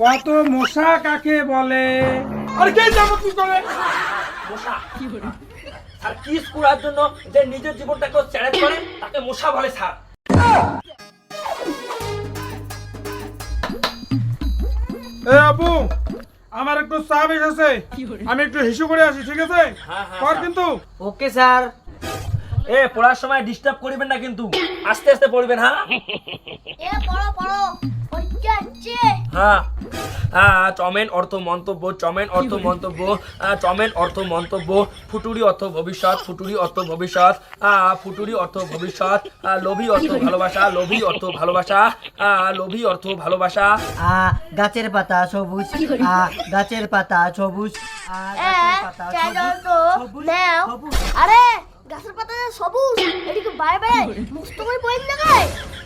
কত মশা কাকে বলে? আরে কে যাব কি করে? মশা। স্যার কিস করার জন্য যে নিজের জীবনটাকে চ্যালেঞ্জ করে তাকে মশা বলে স্যার। এ আপু আমার একটু চাপ এসেছে আমি একটু হিসু করে আসি ঠিক আছে? হ্যাঁ, হ্যাঁ, কর কিন্তু। Okay sir. এ পড়ার সময় ডিস্টার্ব করবেন না কিন্তু। আস্তে আস্তে পড়বেন হ্যাঁ? এ পড়ো পড়ো। হ্যাঁ চমেন অর্থ মন্তব্য চমেন অর্থ মন্তব্য চমেন অর্থ মন্তব্য ফুটুরি অর্থ ভবিষ্যৎ ফুটুরি অর্থ ভবিষ্যৎ ফুটুরি অর্থ ভবিষ্যৎ লোভী অর্থ ভালোবাসা লোভী অর্থ ভালোবাসা আহ, লোভী অর্থ ভালোবাসা। আ গাছের পাতা সবুজ আ গাছের পাতা সবুজ আরে গাছের পাতা সবুজ এদিকে বাই বাই মুস্ত করে বইন না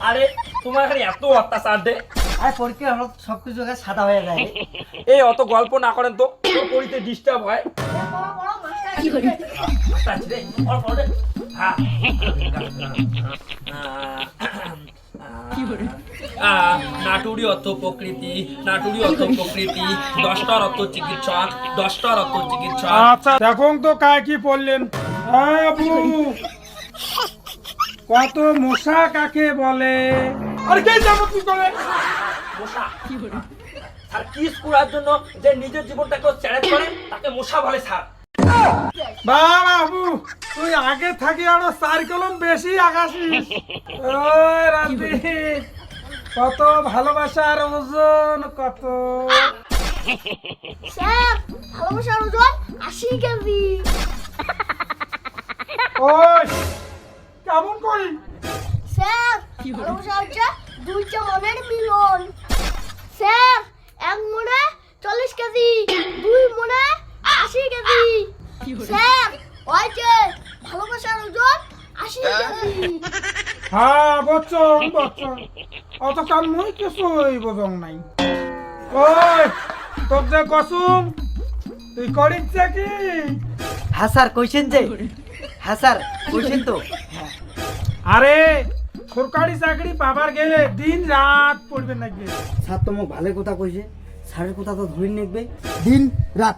আরে তোমার এত অত্যাচার দে। আরে পরীক্ষা হলো সবকিছু আগে সাদা হয়ে যায় এই অত গল্প না করেন তো পড়িতে ডিস্টার্ব হয়। হ্যাঁ। নাটুরি অর্থ প্রকৃতি নাটুরি অর্থ প্রকৃতি দশটার অর্থ চিকিৎসক দশটার অর্থ চিকিৎসক। আচ্ছা দেখুন তো কায় কি পড়লেন হ্যাঁ আপু কত মশা কাকে বলে? আরে কে যাব কি করে? মশা। স্যার কিস করার জন্য যে নিজের জীবনটাকে চ্যালেঞ্জ করে তাকে মশা বলে স্যার। বাবু তুই আগে থাকি আরও চার কলম বেশি আগাছিস ওই কত ভালোবাসার ওজন কত। ভালোবাসার ওজন আশি কেজি। ও কেমন করি? স্যার ভালোবাসা হচ্ছে দুইটা মনের মিলন। স্যার এক মনে চল্লিশ কেজি দুই মনে আশি কেজি। স্যার ওই যে ভালোবাসার ওজন আশি কেজি। হ্যাঁ বচ্চন বচ্চন। অত কাল মুই কিছুই বোঝং নাই। ওই তোর যে কসুম তুই করিস কি? হ্যাঁ স্যার কইছেন যে। হ্যাঁ স্যার কইছেন তো। আরে সরকারি চাকরি পাবার গেলে দিন রাত পড়বে নাকি স্যার তো মোক ভালো কথা কইছে স্যারের কথা তো ধরে নেবে দিন রাত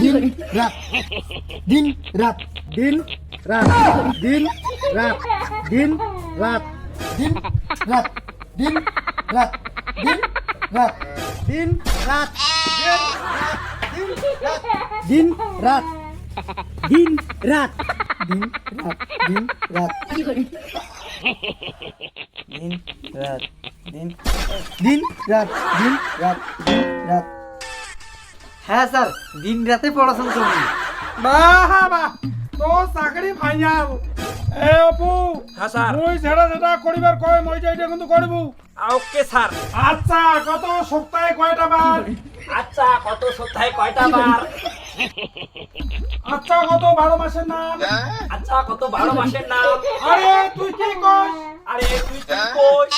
দিন রাত দিন রাত দিন রাত দিন রাত দিন রাত দিন রাত দিন রাত দিন রাত দিন রাত দিন রাত দিন রাত দিন রাত দিন রাত দিন রাত দিন। দিন রাত দিন রাত দিন রাত। হ্যাঁ স্যার দিন রাতে পড়াশোনা করি বাহ বাহ তো চাকরি ভাইয়াব এ অপু হ্যাঁ স্যার। মুই যেটা যেটা করিবার কয় মই যে এটা কিন্তু করব। Okay sir. আচ্ছা কত সপ্তাহে কয়টা বার? আচ্ছা কত সপ্তাহে কয়টা বার? আচ্ছা কত বারো মাসের নাম? আচ্ছা কত বারো মাসের নাম? আরে তুই কি কস? আরে তুই কি কই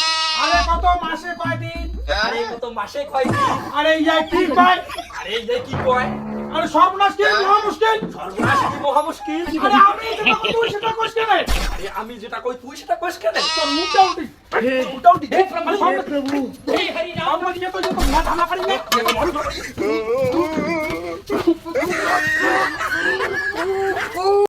আরে কত মাসে কয়দিন আরে কত মাসে কয় দিন আরে ইয়া কি কয় আরে এই যে কি কয় আরে সর্বনাশ কি মহা মুশকিল সর্বনাশ কি মহা মুশকিল আরে আমি যেটা কই তুই সেটা কইস কেন আরে আমি যেটা কই তুই সেটা কইস কেন তোর মুখটা উঠি উল্টাও দি এই প্রভু এই হরি নাম নিয়ে তো যে তো মাথা না পারি না